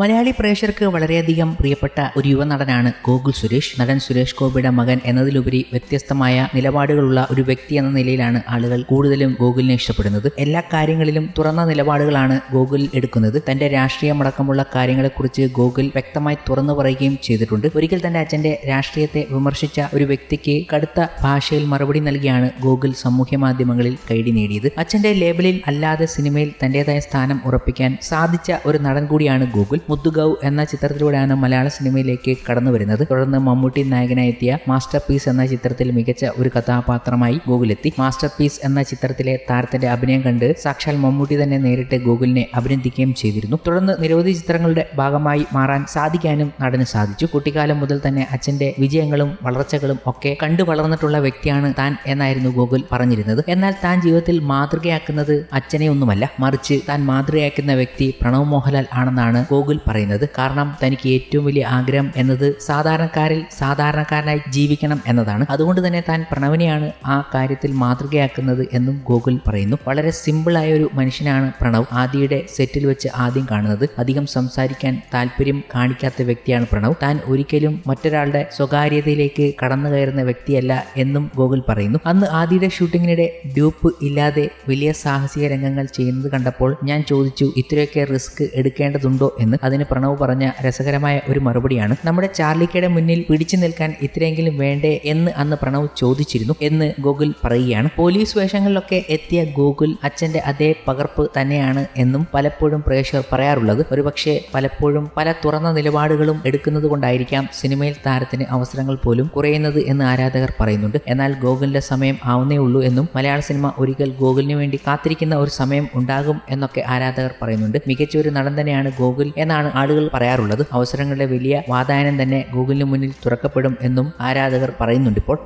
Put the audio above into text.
മലയാളി പ്രേക്ഷകർക്ക് വളരെയധികം പ്രിയപ്പെട്ട ഒരു യുവനടനാണ് ഗോകുൽ സുരേഷ്. നടൻ സുരേഷ് ഗോപിയുടെ മകൻ എന്നതിലുപരി വ്യത്യസ്തമായ നിലപാടുകളുള്ള ഒരു വ്യക്തി എന്ന നിലയിലാണ് ആളുകൾ കൂടുതലും ഗോകുലിനെ ഇഷ്ടപ്പെടുന്നത്. എല്ലാ കാര്യങ്ങളിലും തുറന്ന നിലപാടുകളാണ് ഗോകുൽ എടുക്കുന്നത്. തന്റെ രാഷ്ട്രീയമടക്കമുള്ള കാര്യങ്ങളെക്കുറിച്ച് ഗോകുൽ വ്യക്തമായി തുറന്നു പറയുകയും ചെയ്തിട്ടുണ്ട്. ഒരിക്കൽ തന്റെ അച്ഛന്റെ രാഷ്ട്രീയത്തെ വിമർശിച്ച ഒരു വ്യക്തിക്ക് കടുത്ത ഭാഷയിൽ മറുപടി നൽകിയാണ് ഗോകുൽ സാമൂഹ്യ മാധ്യമങ്ങളിൽ കൈഡി നേടിയത്. അച്ഛന്റെ ലേബലിൽ അല്ലാതെ സിനിമയിൽ തന്റേതായ സ്ഥാനം ഉറപ്പിക്കാൻ സാധിച്ച ഒരു നടൻ കൂടിയാണ് ഗോകുൽ. മുത്തുഗൗ എന്ന ചിത്രത്തിലൂടെയാണ് മലയാള സിനിമയിലേക്ക് കടന്നു വരുന്നത്. തുടർന്ന് മമ്മൂട്ടി നായകനായി എത്തിയ മാസ്റ്റർ പീസ് എന്ന ചിത്രത്തിൽ മികച്ച ഒരു കഥാപാത്രമായി ഗൂഗിളെത്തി മാസ്റ്റർ പീസ് എന്ന ചിത്രത്തിലെ താരത്തിന്റെ അഭിനയം കണ്ട് സാക്ഷാൽ മമ്മൂട്ടി തന്നെ നേരിട്ട് ഗോകുലിനെ അഭിനന്ദിക്കുകയും ചെയ്തിരുന്നു. തുടർന്ന് നിരവധി ചിത്രങ്ങളുടെ ഭാഗമായി മാറാൻ സാധിക്കാനും നടന് സാധിച്ചു. കുട്ടിക്കാലം മുതൽ തന്നെ അച്ഛന്റെ വിജയങ്ങളും വളർച്ചകളും ഒക്കെ കണ്ടു വളർന്നിട്ടുള്ള വ്യക്തിയാണ് താൻ എന്നായിരുന്നു ഗോകുൽ പറഞ്ഞിരുന്നത്. എന്നാൽ താൻ ജീവിതത്തിൽ മാതൃകയാക്കുന്നത് അച്ഛനെ ഒന്നുമല്ല മറിച്ച് താൻ മാതൃകയാക്കുന്ന വ്യക്തി പ്രണവ് മോഹൻലാൽ ആണെന്നാണ് ഗോകുൽ പറയുന്നത് കാരണം തനിക്ക് ഏറ്റവും വലിയ ആഗ്രഹം എന്നത് സാധാരണക്കാരിൽ സാധാരണക്കാരനായി ജീവിക്കണം എന്നതാണ്. അതുകൊണ്ട് തന്നെ താൻ പ്രണവിനെയാണ് ആ കാര്യത്തിൽ മാതൃകയാക്കുന്നത് എന്നും ഗോകുൽ പറയുന്നു. വളരെ സിമ്പിളായ ഒരു മനുഷ്യനാണ് പ്രണവ്. ആദിയുടെ സെറ്റിൽ വെച്ച് ആദ്യം കാണുന്നത് അധികം സംസാരിക്കാൻ താല്പര്യം കാണിക്കാത്ത വ്യക്തിയാണ് പ്രണവ്. താൻ ഒരിക്കലും മറ്റൊരാളുടെ സ്വകാര്യതയിലേക്ക് കടന്നു കയറുന്ന വ്യക്തിയല്ല എന്നും ഗോകുൽ പറയുന്നു. അന്ന് ആദിയുടെ ഷൂട്ടിങ്ങിനിടെ ഡ്യൂപ്പ് ഇല്ലാതെ വലിയ സാഹസിക രംഗങ്ങൾ ചെയ്യുന്നത് കണ്ടപ്പോൾ ഞാൻ ചോദിച്ചു ഇത്രയൊക്കെ റിസ്ക് എടുക്കേണ്ടതുണ്ടോ? എന്ന്. അതിന് പ്രണവ് പറഞ്ഞ രസകരമായ ഒരു മറുപടിയാണ്. നമ്മുടെ ചാർലിക്കയുടെ മുന്നിൽ പിടിച്ചു നിൽക്കാൻ ഇത്രയെങ്കിലും വേണ്ടേ എന്ന് അന്ന് പ്രണവ് ചോദിച്ചിരുന്നു എന്ന് ഗോകുൽ പറയുകയാണ്. പോലീസ് വേഷങ്ങളിലൊക്കെ എത്തിയ ഗോകുൽ അച്ഛന്റെ അതേ പകർപ്പ് തന്നെയാണ് എന്നും പലപ്പോഴും പ്രേക്ഷകർ പറയാറുള്ളത്. ഒരുപക്ഷെ പലപ്പോഴും പല തുറന്ന നിലപാടുകളും എടുക്കുന്നത് കൊണ്ടായിരിക്കാം സിനിമയിൽ താരത്തിന് അവസരങ്ങൾ പോലും കുറയുന്നത് എന്ന് ആരാധകർ പറയുന്നുണ്ട്. എന്നാൽ ഗോകുലിന്റെ സമയം ആവുന്നേ ഉള്ളൂ എന്നും മലയാള സിനിമ ഒരിക്കൽ ഗോകുലിന് വേണ്ടി കാത്തിരിക്കുന്ന ഒരു സമയം ഉണ്ടാകും എന്നൊക്കെ ആരാധകർ പറയുന്നുണ്ട്. മികച്ച ഒരു നടൻ തന്നെയാണ് ഗോകുൽ എന്നാണ് ആളുകൾ പറയാറുള്ളത്. അവസരങ്ങളുടെ വലിയ വാതായനം തന്നെ ഗൂഗിളിന് മുന്നിൽ തുറക്കപ്പെടും എന്നും ആരാധകർ പറയുന്നുണ്ട് ഇപ്പോൾ